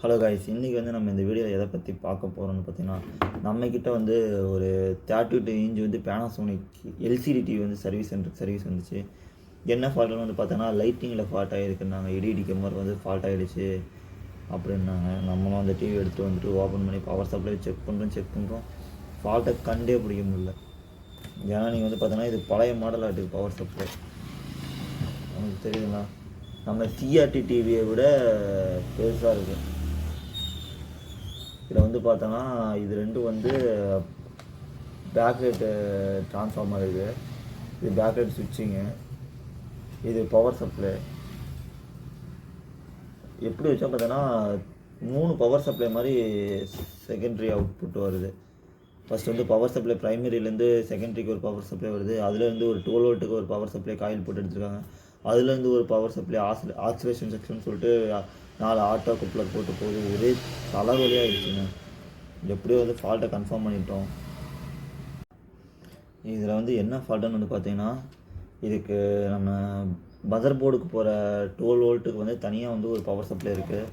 Hello guys இன்றைக்கி வந்து நம்ம இந்த வீடியோவில் எதை பற்றி பார்க்க போகிறோம்னு பார்த்தீங்கன்னா நம்மக்கிட்ட வந்து ஒரு தேர்ட்டி டூ இன்ச் வந்து பேனாசோனிக் எல்சிடி டிவி வந்து சர்வீஸ் சென்டர் சர்வீஸ் வந்துச்சு. என்ன ஃபால்ட்னு வந்து பார்த்தோன்னா லைட்டிங்கில் ஃபால்ட் ஆகிருக்குன்னாங்க இடி இடிக்கும் போது வந்து ஃபால்ட் ஆகிடுச்சு அப்படின்னாங்க. நம்மளும் அந்த டிவி எடுத்துகிட்டு வந்துட்டு ஓப்பன் பண்ணி பவர் சப்ளை செக் பண்ணுறோம் செக் பண்ணுறோம் ஃபால்ட்டை கண்டே பிடிக்க முடியல. ஏன்னா நீங்கள் வந்து பார்த்தோன்னா இது பழைய மாடல் ஆகிட்டு பவர் சப்ளை உங்களுக்கு தெரியுதுங்களா? நம்ம சிஆர்டி டிவியை விட பெருசாக இருக்குது இதில் வந்து பார்த்தோன்னா இது ரெண்டும் வந்து பேக்லைட் டிரான்ஸ்ஃபார்மர் இருக்குது இது. பேக்லைட் சுவிட்சிங்கு இது பவர் சப்ளை எப்படி வச்சா பார்த்தோன்னா மூணு பவர் சப்ளை மாதிரி செகண்டரி அவுட்புட் வருது. ஃபஸ்ட் வந்து பவர் சப்ளை ப்ரைமரியிலேருந்து செகண்டரிக்கு ஒரு பவர் சப்ளை வருது. அதுலேருந்து ஒரு டுவெல் வோல்ட்டுக்கு ஒரு பவர் சப்ளை காயில் போட்டு எடுத்துருக்காங்க. அதுலேருந்து ஒரு பவர் சப்ளை ஆசில ஆக்சிலேஷன் செக்ஷன் சொல்லிட்டு நாலு ஆட்டோ குப்ளர் போட்டு போது ஒரே தலைவலியாகிடுச்சுங்க எப்படியோ வந்து ஃபால்ட்டை கன்ஃபார்ம் பண்ணிட்டோம். இதில் வந்து என்ன ஃபால்ட்டுன்னு வந்து பார்த்தீங்கன்னா இதுக்கு நம்ம மதர் போர்டுக்கு போகிற டுவெல் வோல்ட்டுக்கு வந்து தனியாக வந்து ஒரு பவர் சப்ளை இருக்குது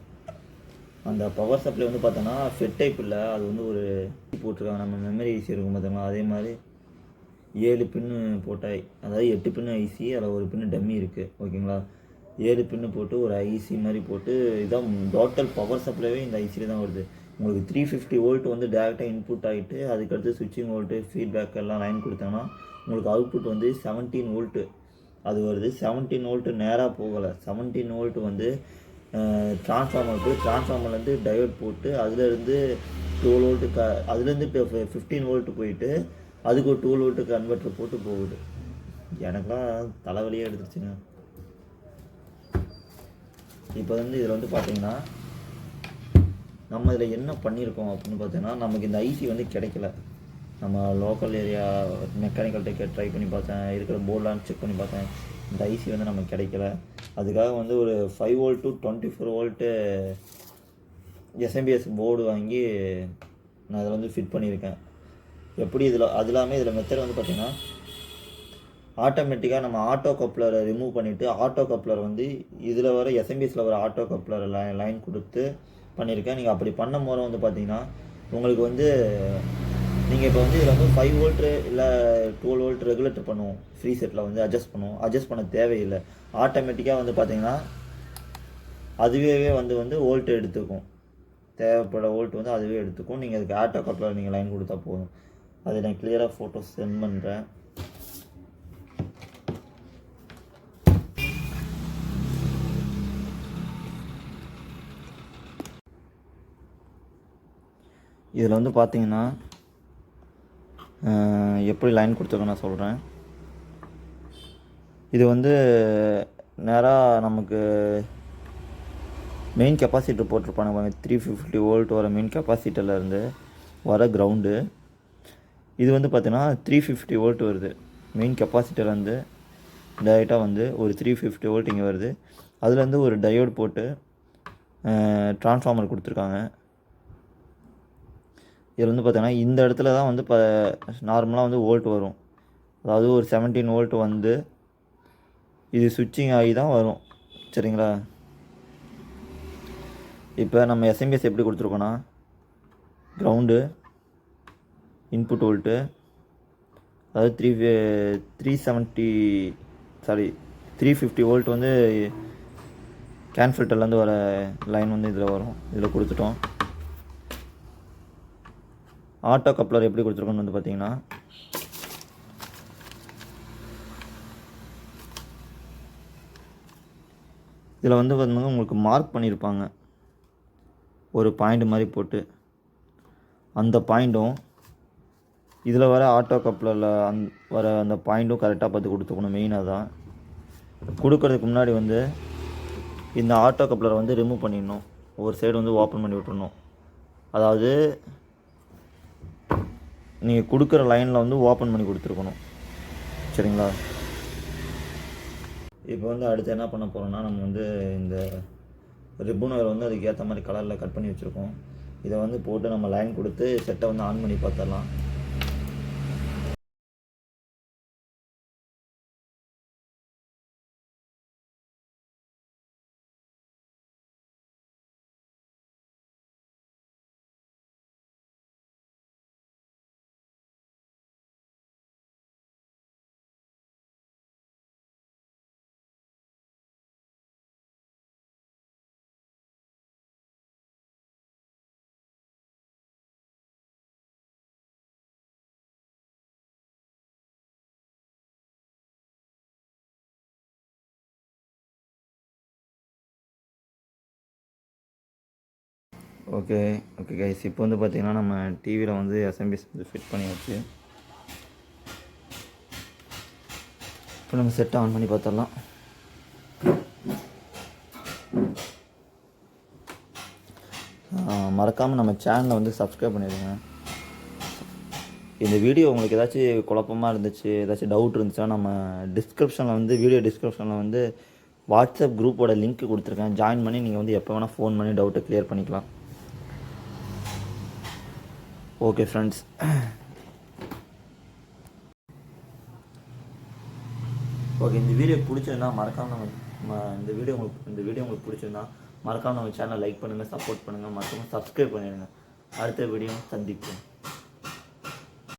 அந்த பவர் சப்ளை வந்து பார்த்தோன்னா ஃபெட் டைப் இல்லை. அது வந்து ஒரு போட்டிருக்காங்க. நம்ம மெமரி ஈஸி இருக்கும் பார்த்தோங்களா அதே மாதிரி ஏழு பின்னு போட்டால் அதாவது எட்டு பின்னு ஐசி அதில் ஒரு பின்னு டம்மி இருக்குது ஓகேங்களா? ஏழு பின்னு போட்டு ஒரு ஐசி மாதிரி போட்டு இதான் டோட்டல் பவர் சப்ளைவே இந்த ஐசியில் தான் வருது. உங்களுக்கு த்ரீ ஃபிஃப்டி வோல்ட் வந்து டேரெக்டாக இன்புட் ஆகிட்டு அதுக்கடுத்து சுவிட்சிங் வோல்ட்டு ஃபீட்பேக் எல்லாம் லைன் கொடுத்தாங்கன்னா உங்களுக்கு அவுட்புட் வந்து செவன்டீன் வோல்ட்டு அது வருது. செவன்டீன் வோல்ட்டு நேராக போகலை. செவன்டீன் வோல்ட்டு வந்து ட்ரான்ஸ்ஃபார்மர் போய் ட்ரான்ஸ்ஃபார்மர்லேருந்து டயோட் போட்டு அதுலேருந்து டுவெல் வோல்ட்டு க அதுலேருந்து இப்போ ஃபிஃப்டீன் வோல்ட்டு போயிட்டு அதுக்கு ஒரு டூல் விட்டு கன்வெர்ட்டர் போட்டு போகுது. எனக்கெலாம் தலைவலியே எடுத்துருச்சுங்க. இப்போ வந்து இதில் வந்து பார்த்தீங்கன்னா நம்ம இதில் என்ன பண்ணியிருக்கோம் அப்படின்னு பார்த்தீங்கன்னா நமக்கு இந்த ஐசி வந்து கிடைக்கல. நம்ம லோக்கல் ஏரியா மெக்கானிக்கல் ட்ரை பண்ணி பார்த்தேன். இருக்கிற போர்டெலாம் செக் பண்ணி பார்த்தேன். இந்த ஐசி வந்து நமக்கு கிடைக்கல. அதுக்காக வந்து ஒரு five volt to twenty four volt SMPS board வாங்கி நான் அதில் வந்து ஃபிட் பண்ணியிருக்கேன். எப்படி இதில் அது இல்லாமல் இதில் மெத்தட் வந்து பார்த்திங்கன்னா ஆட்டோமேட்டிக்காக நம்ம ஆட்டோ கப்ளரை ரிமூவ் பண்ணிவிட்டு ஆட்டோ கப்ளர் வந்து இதில் வர எஸ்எம்பிஎஸில் வர ஆட்டோ கப்ளர் லைன் லைன் கொடுத்து பண்ணியிருக்கேன் நீங்கள் அப்படி பண்ணும் போது வந்து பார்த்தீங்கன்னா உங்களுக்கு வந்து நீங்கள் இப்போ வந்து இதில் வந்து ஃபைவ் வோல்ட்டு இல்லை டுவெல் வோல்ட் ரெகுலேட்டர் பண்ணுவோம். ஃப்ரீ செட்டில் வந்து அட்ஜஸ்ட் பண்ணுவோம். அட்ஜஸ்ட் பண்ண தேவையில்லை. ஆட்டோமேட்டிக்காக வந்து பார்த்தீங்கன்னா அதுவே வந்து வந்து வோல்ட் எடுத்துக்கும். தேவைப்பட வோல்ட் வந்து அதுவே எடுத்துக்கும். நீங்கள் அதுக்கு ஆட்டோ கப்ளர் நீங்கள் லைன் கொடுத்தா போதும். அதை நான் கிளியராக ஃபோட்டோஸ் சென்ட் பண்ணுறேன் இதில் வந்து பார்த்தீங்கன்னா எப்படி லைன் கொடுத்துருக்கேன் நான் சொல்கிறேன் இது வந்து நேராக நமக்கு மெயின் கெப்பாசிட்டர் போட்டிருப்பானுங்க த்ரீ ஃபிஃப்டி வோல்ட் வர மெயின் கெப்பாசிட்டர்லேருந்து வர கிரவுண்டு இது வந்து பார்த்தீங்கன்னா த்ரீ ஃபிஃப்டி வோல்ட் வருது. மெயின் கெப்பாசிட்டர்லேருந்து டைரெக்டாக வந்து ஒரு த்ரீ ஃபிஃப்டி வோல்ட் இங்கே வருது. அதுலேருந்து ஒரு டயோடு போட்டு ட்ரான்ஸ்ஃபார்மர் கொடுத்துருக்காங்க. இதில் வந்து பார்த்தீங்கன்னா இந்த இடத்துல தான் வந்து இப்போ நார்மலாக வந்து வோல்ட் வரும். அதாவது ஒரு செவன்டீன் வோல்ட் வந்து இது சுவிட்சிங் ஆகி தான் வரும். சரிங்களா? இப்போ நம்ம எஸ்எம்பிஎஸ் எப்படி கொடுத்துருக்கோன்னா க்ரௌண்டு இன்புட் வோல்ட்டு அதாவது three three seventy sorry three fifty volt வந்து கேன் ஃபில்டர்லேருந்து வர லைன் வந்து இதில் வரும். இதில் கொடுத்துட்டோம். ஆட்டோ கப்ளர் எப்படி கொடுத்துருக்கோன்னு வந்து பார்த்தீங்கன்னா இதில் வந்து பார்த்தீங்கன்னா உங்களுக்கு மார்க் பண்ணியிருப்பாங்க ஒரு பாயிண்ட் மாதிரி போட்டு. அந்த பாயிண்ட்டும் இதில் வர ஆட்டோ கப்ளரில் அந் வர அந்த பாயிண்ட்டும் கரெக்டாக பார்த்து கொடுத்துக்கணும். மெயினாக தான் கொடுக்கறதுக்கு முன்னாடி வந்து இந்த ஆட்டோ கப்ளரை வந்து ரிமூவ் பண்ணிடணும். ஒரு சைடு வந்து ஓப்பன் பண்ணி விட்டுறணும். அதாவது நீங்கள் கொடுக்குற லைனில் வந்து ஓப்பன் பண்ணி கொடுத்துருக்கணும். சரிங்களா? இப்போ வந்து அடுத்து என்ன பண்ண போகிறோம்னா நம்ம வந்து இந்த ரிப்பனர் வந்து அதுக்கு ஏற்ற மாதிரி கலரில் கட் பண்ணி வச்சுருக்கோம். இதை வந்து போட்டு நம்ம லைன் கொடுத்து செட்டை வந்து ஆன் பண்ணி பார்த்துடலாம். ஓகே ஓகே கைஸ் இப்போ வந்து பார்த்தீங்கன்னா நம்ம டிவியில் வந்து எஸ்எம்பிஎஸ் வந்து ஃபிட் பண்ணியாச்சு. இப்போ நம்ம செட் ஆன் பண்ணி பார்த்துடலாம் மறக்காமல் நம்ம சேனலை வந்து சப்ஸ்கிரைப் பண்ணிடுங்க. இந்த வீடியோ உங்களுக்கு ஏதாச்சும் குழப்பமாக இருந்துச்சு ஏதாச்சும் டவுட் இருந்துச்சுன்னா நம்ம டிஸ்கிரிப்ஷனில் வந்து வீடியோ டிஸ்கிரிப்ஷனில் வந்து வாட்ஸ்அப் குரூப்போட லிங்க் கொடுத்துருக்கேன். ஜாயின் பண்ணி நீங்கள் வந்து எப்போ வேணால் ஃபோன் பண்ணி டவுட்டை க்ளியர் பண்ணிக்கலாம். ஓகே ஃப்ரெண்ட்ஸ் ஓகே இந்த வீடியோ பிடிச்சிருந்தா மறக்காம நம்ம ம- இந்த வீடியோ உங்களுக்கு இந்த வீடியோ உங்களுக்கு பிடிச்சிருந்தா மறக்காம நம்ம சேனலை லைக் பண்ணுங்கள் சப்போர்ட் பண்ணுங்கள் மறக்காம சப்ஸ்கிரைப் பண்ணிடுங்க. அடுத்த வீடியோ சந்திப்போம்.